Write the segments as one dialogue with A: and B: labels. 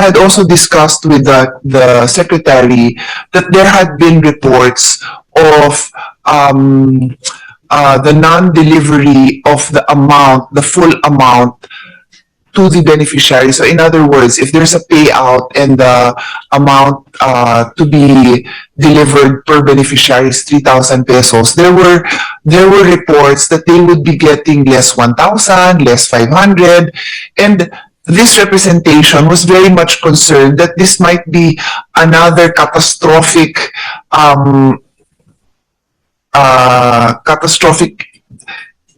A: I had also discussed with the, the secretary that there had been reports of um, uh, the non-delivery of the amount, the full amount to the beneficiary. So in other words, if there's a payout and the amount uh, to be delivered per beneficiary is 3,000 pesos, there were there were reports that they would be getting less 1,000, less 500, and this representation was very much concerned that this might be another catastrophic um, uh, catastrophic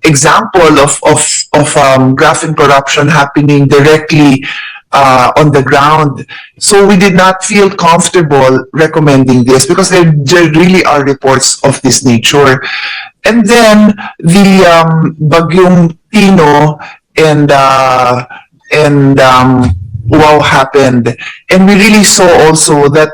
A: example of of of um, graft and corruption happening directly uh, on the ground. So we did not feel comfortable recommending this because there, there really are reports of this nature. And then the um, Bagyong Tino and uh, and um, wow happened, and we really saw also that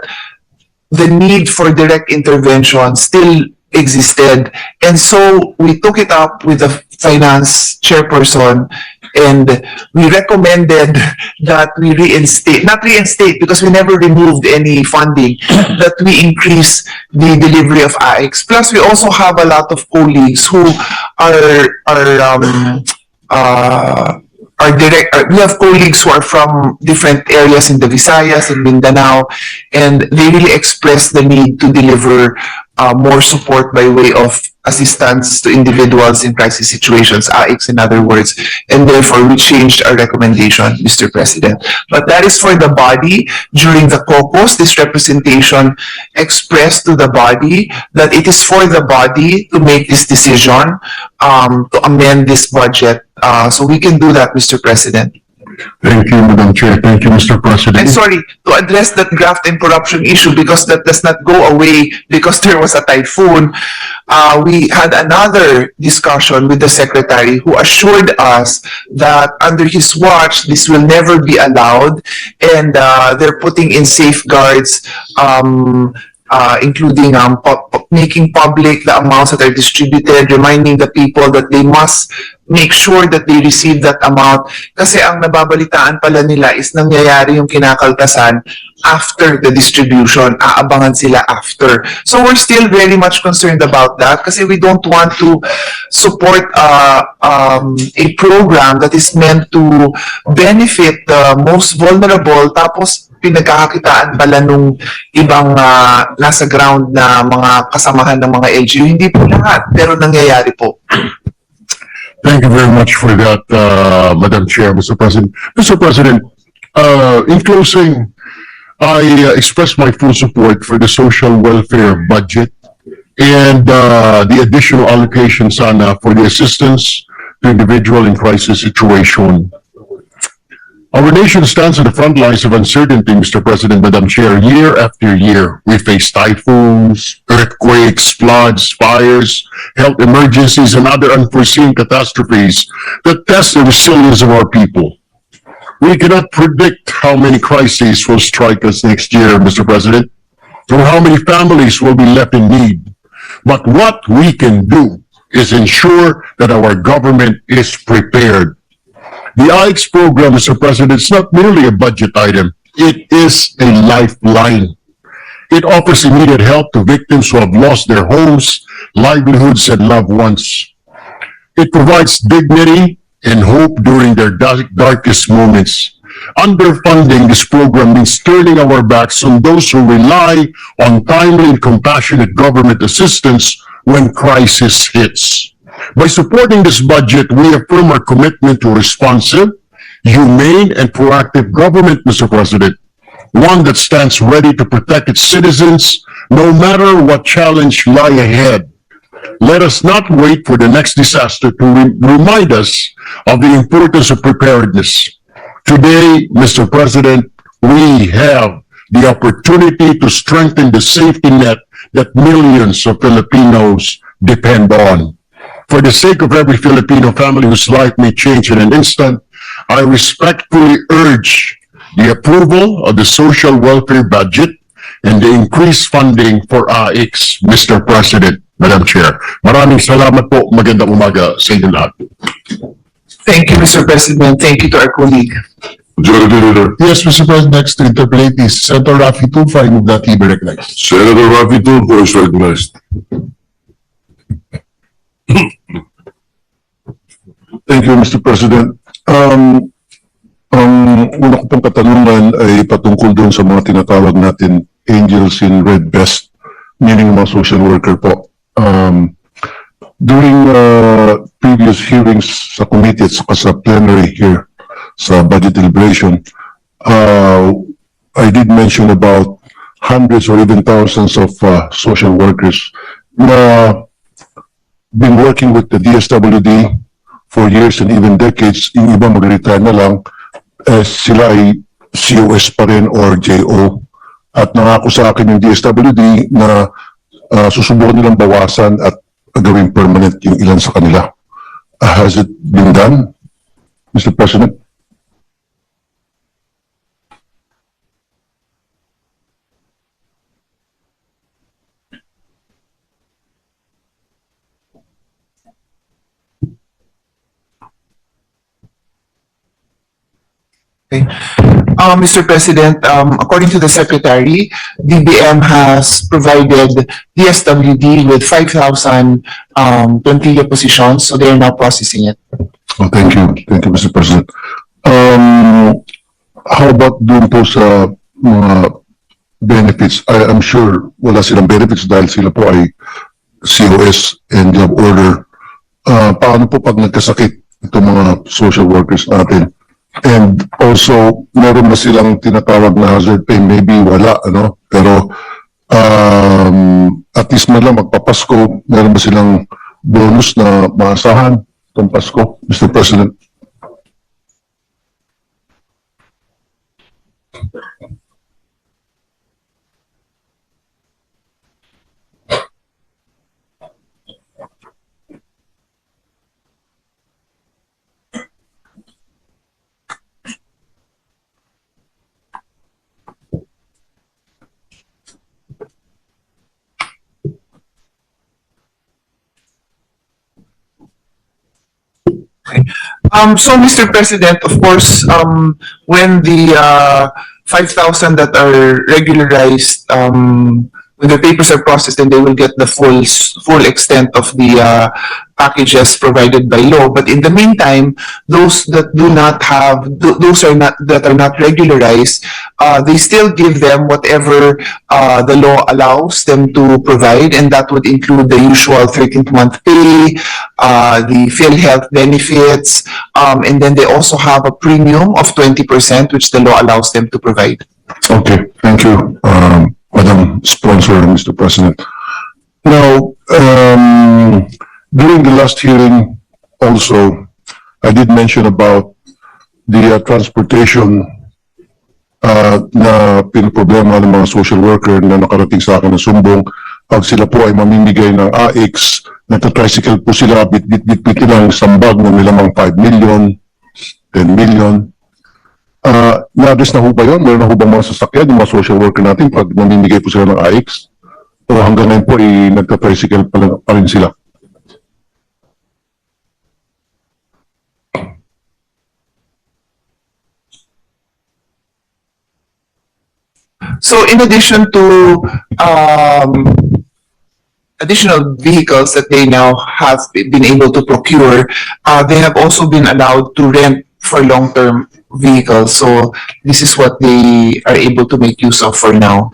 A: the need for direct intervention still existed. And so we took it up with the finance chairperson and we recommended that we reinstate, not reinstate because we never removed any funding, that we increase the delivery of AX. Plus, we also have a lot of colleagues who are, are, um, uh, are direct, uh, we have colleagues who are from different areas in the Visayas and Mindanao, and they really express the need to deliver uh, more support by way of assistance to individuals in crisis situations, AICs in other words, and therefore we changed our recommendation, Mr. President. But that is for the body. During the caucus, this representation expressed to the body that it is for the body to make this decision um, to amend this budget. Uh, so we can do that, Mr. President.
B: Thank you, Madam Chair. Thank you, Mr. President.
A: And sorry, to address that graft and corruption issue because that does not go away because there was a typhoon. Uh, we had another discussion with the secretary who assured us that under his watch, this will never be allowed and uh, they're putting in safeguards um, uh, including um, pu- making public the amounts that are distributed, reminding the people that they must make sure that they receive that amount. Kasi ang nababalitaan pala nila is nangyayari yung kinakaltasan after the distribution. Aabangan sila after. So we're still very much concerned about that kasi we don't want to support uh, um, a program that is meant to benefit the most vulnerable tapos pinagkakakitaan pala nung ibang uh, nasa ground na mga kasamahan ng mga LGU. Hindi po lahat, pero nangyayari po.
B: Thank you very much for that, uh, Madam Chair, Mr. President. Mr. President, uh, in closing, I uh, express my full support for the social welfare budget and uh, the additional allocation sana for the assistance to individual in crisis situation. Our nation stands on the front lines of uncertainty, Mr. President, Madam Chair. Year after year, we face typhoons, earthquakes, floods, fires, health emergencies, and other unforeseen catastrophes that test the resilience of our people. We cannot predict how many crises will strike us next year, Mr. President, or how many families will be left in need. But what we can do is ensure that our government is prepared. The IX program, Mr. President, is not merely a budget item. It is a lifeline. It offers immediate help to victims who have lost their homes, livelihoods, and loved ones. It provides dignity and hope during their dark- darkest moments. Underfunding this program means turning our backs on those who rely on timely and compassionate government assistance when crisis hits. By supporting this budget, we affirm our commitment to responsive, humane, and proactive government, Mr. President. One that stands ready to protect its citizens no matter what challenge lie ahead. Let us not wait for the next disaster to re- remind us of the importance of preparedness. Today, Mr. President, we have the opportunity to strengthen the safety net that millions of Filipinos depend on. For the sake of every Filipino family whose life may change in an instant, I respectfully urge the approval of the social welfare budget and the increased funding for AIX, Mr. President, Madam Chair. Maraming salamat po. Magandang umaga sa inyo lahat.
A: Thank you, Mr. President. Thank you to our colleague.
C: Yes, Mr. President, next to interpolate is Senator Rafi Tulfo. I move that he be recognized.
D: Senator Rafi Tulfo is recognized. Thank you, Mr. President. Um, ang una ko pong katanungan ay patungkol doon sa mga tinatawag natin angels in red vest, meaning mga social worker po. Um, during uh, previous hearings sa committee at sa plenary here sa budget deliberation, uh, I did mention about hundreds or even thousands of uh, social workers na been working with the DSWD for years and even decades. Yung iba mag-retire na lang, eh, sila ay COS pa rin or JO. At nangako sa akin yung DSWD na uh, susubukan nilang bawasan at gawing permanent yung ilan sa kanila. Uh, has it been done, Mr. President?
A: Uh, Mr. President, um, according to the Secretary, DBM has provided DSWD with five thousand, um, plantilla positions, so they are now processing it.
D: Oh, thank you. Thank you, Mr. President. Um, how about doon po sa mga benefits? I am sure wala silang benefits dahil sila po ay COS and job order. Uh, paano po pag nagkasakit itong mga social workers natin? And also, meron ba silang tinatawag na hazard pay? Maybe wala, ano? Pero um, at least man lang magpapasko, meron ba silang bonus na maasahan itong Pasko, Mr. President?
A: Um, so, Mr. President, of course, um, when the, uh, five thousand that are regularized, um, when the papers are processed, then they will get the full, full extent of the, uh, packages provided by law. But in the meantime, those that do not have, th- those are not, that are not regularized, uh, they still give them whatever, uh, the law allows them to provide, and that would include the usual thirteenth month pay, uh, the PhilHealth benefits, um, and then they also have a premium of twenty percent, which the law allows them to provide.
D: Okay, thank you, um, Madam Sponsor, Mr. President. Now, um, during the last hearing also, I did mention about the uh, transportation uh, na pinoproblema ng mga social worker na nakarating sa akin ng sumbong. Pag sila po ay mamimigay ng AX, nagta-tricycle po sila, bit-bit-bit lang isang bag na nilamang 5 million, 10 million. Ah, na-address na ho ba yun? Meron na ho ba mga sasakyan, yung mga social worker natin pag namimigay po sila ng AX? O hanggang ngayon po, ay nagka-tricycle pa, pa rin sila?
A: So in addition to, um, additional vehicles that they now have been able to procure, uh, they have also been allowed to rent for long-term vehicles. So this is what they are able to make use of for now.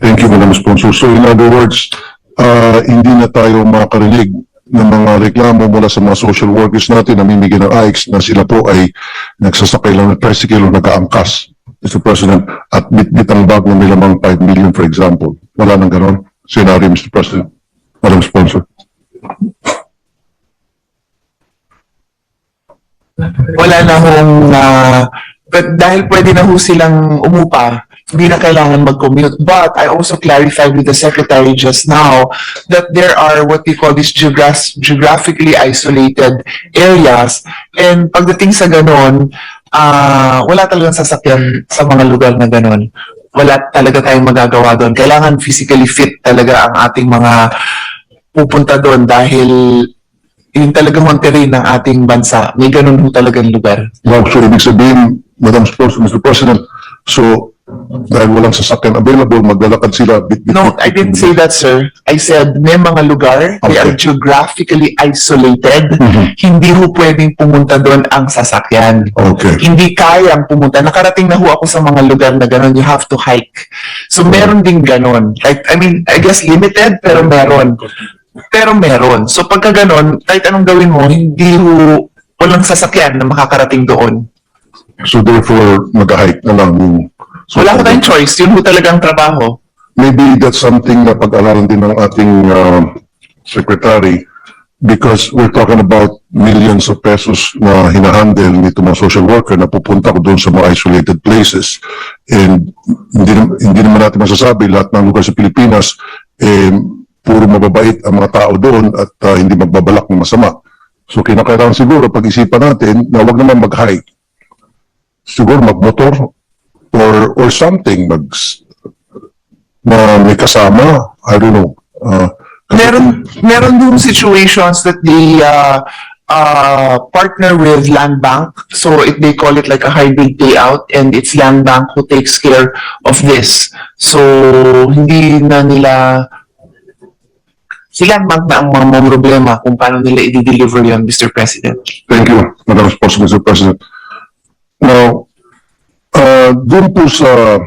D: Thank you, Madam Sponsor. So in other words, ah, hindi na tayo makarinig ng mga reklamo mula sa mga social workers natin na mimigay ng AX na sila po ay nagsasakay lang ng tricycle o nag-aangkas, Mr. President, at bit-bit ang bag na nilamang 5 million, for example. Wala nang ganon scenario, Mr. President. Madam Sponsor.
A: Wala na hong, uh, but dahil pwede na ho silang umupa, hindi na kailangan mag-commute. But I also clarified with the secretary just now that there are what we call these geogra- geographically isolated areas. And pagdating sa ganon, ah wala talagang sasakyan sa mga lugar na ganon. Wala talaga tayong magagawa doon. Kailangan physically fit talaga ang ating mga pupunta doon dahil yun talaga ang terrain ng ating bansa. May ganun ho talagang lugar.
D: Wow, so ibig sabihin, Madam Spurs, Mr. President, so dahil walang sasakyan available, maglalakad sila bit bit-
A: No, I didn't say that, sir. I said may mga lugar, they are
D: Okay.
A: geographically isolated.
D: Mhm.
A: Hindi ho pwedeng pumunta doon ang sasakyan.
D: Okay.
A: Hindi kayang pumunta. Nakarating na ho ako sa mga lugar na gano'n, you have to hike. So meron din gano'n. Like, I mean, I guess limited, pero meron. Pero meron. So pagka gano'n, kahit anong gawin mo, hindi ho, walang sasakyan na makakarating doon.
D: So therefore, mag-hike na lang yung... so-
A: Wala ko tayong choice. Yun ho talagang trabaho.
D: Maybe that's something na pag-aralan din ng ating uh, secretary because we're talking about millions of pesos na hinahandle nito mga social worker na pupunta ko doon sa mga isolated places. And hindi, nam- hindi naman natin masasabi lahat ng lugar sa Pilipinas eh, puro mababait ang mga tao doon at uh, hindi magbabalak ng masama. So kinakailangan siguro pag-isipan natin na wag naman mag-hike. Siguro magmotor or or something mag na may kasama, I don't know. Uh,
A: Meron, meron yung situations that they uh, uh, partner with Land Bank. So it, they call it like a hybrid payout and it's Land Bank who takes care of this. So hindi na nila si Land Bank na ang mga problema kung paano nila i-deliver yun, Mr. President.
D: Thank you, Madam Sponsor, Mr. President. Now, uh, dun po sa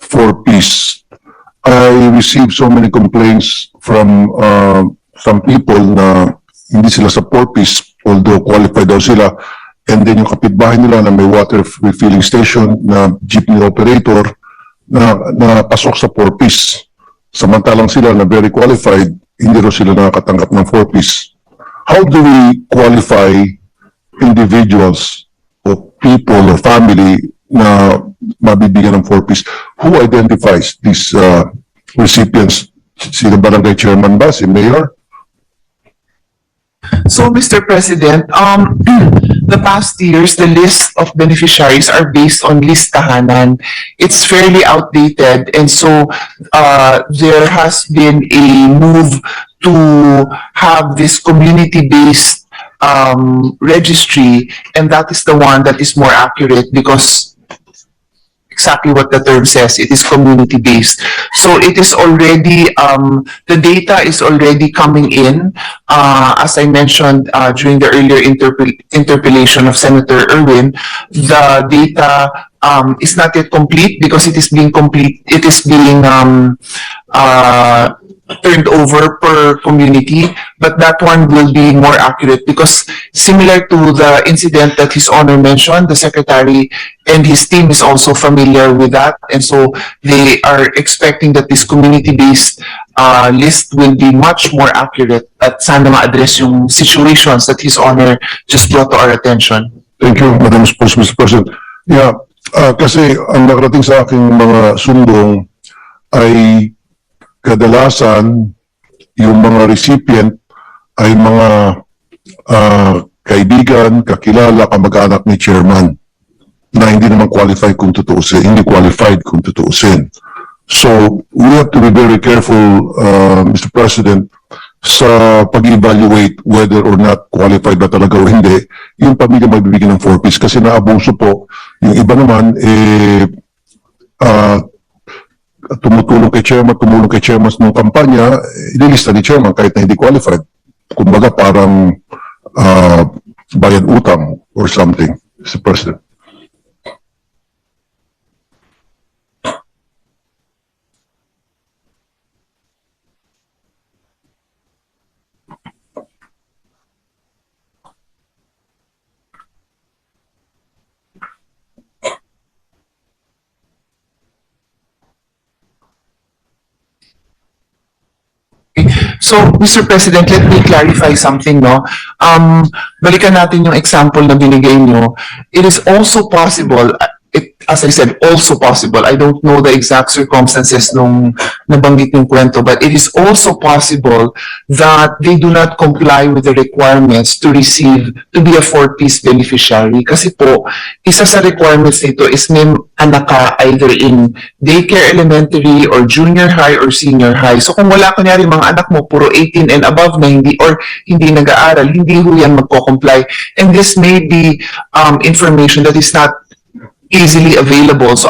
D: for peace, I received so many complaints from uh, some people na hindi sila sa for peace, although qualified daw sila. And then yung kapitbahay nila na may water refilling station na jeepney operator na, na pasok sa for peace. Samantalang sila na very qualified, hindi raw sila nakakatanggap ng for peace. How do we qualify individuals or people or family na mabibigyan ng four piece? Who identifies these uh, recipients? Si the barangay chairman ba? Si mayor?
A: So, Mr. President, um, the past years, the list of beneficiaries are based on listahanan. It's fairly outdated, and so, uh, there has been a move to have this community-based, um, registry, and that is the one that is more accurate because exactly what the term says, it is community-based. So it is already, um, the data is already coming in. Uh, as I mentioned, uh, during the earlier interpel- interpellation of Senator Irwin, the data, um, is not yet complete because it is being complete, it is being, um, uh, turned over per community, but that one will be more accurate because similar to the incident that His Honor mentioned, the Secretary and his team is also familiar with that. And so they are expecting that this community-based uh, list will be much more accurate at sana ma-address yung situations that His Honor just brought to our attention.
D: Thank you, Madam Sponsor, Mr. President. Yeah, uh, kasi ang nakarating sa aking mga sundong ay kadalasan yung mga recipient ay mga uh, kaibigan, kakilala, kamag-anak ni chairman na hindi naman qualified kung tutuusin, hindi qualified kung tutuusin. So, we have to be very careful, uh, Mr. President, sa pag-evaluate whether or not qualified ba talaga o hindi, yung pamilya magbibigyan ng four piece kasi naabuso po. Yung iba naman, eh, ah, tumutulong kay chairman, tumulong kay chairman ng kampanya, eh, ililista ni chairman kahit na hindi qualified. Kumbaga parang ah, bayad utang or something, Mr. President.
A: So, Mr. President, let me clarify something, no? Um, balikan natin yung example na binigay nyo. It is also possible, it, as I said, also possible. I don't know the exact circumstances nung nabanggit yung kwento, but it is also possible that they do not comply with the requirements to receive, to be a four-piece beneficiary. Kasi po, isa sa requirements nito is may anak ka either in daycare elementary or junior high or senior high. So kung wala kunyari mga anak mo puro 18 and above na hindi or hindi nag-aaral, hindi ho yan magko-comply. And this may be um, information that is not easily available. So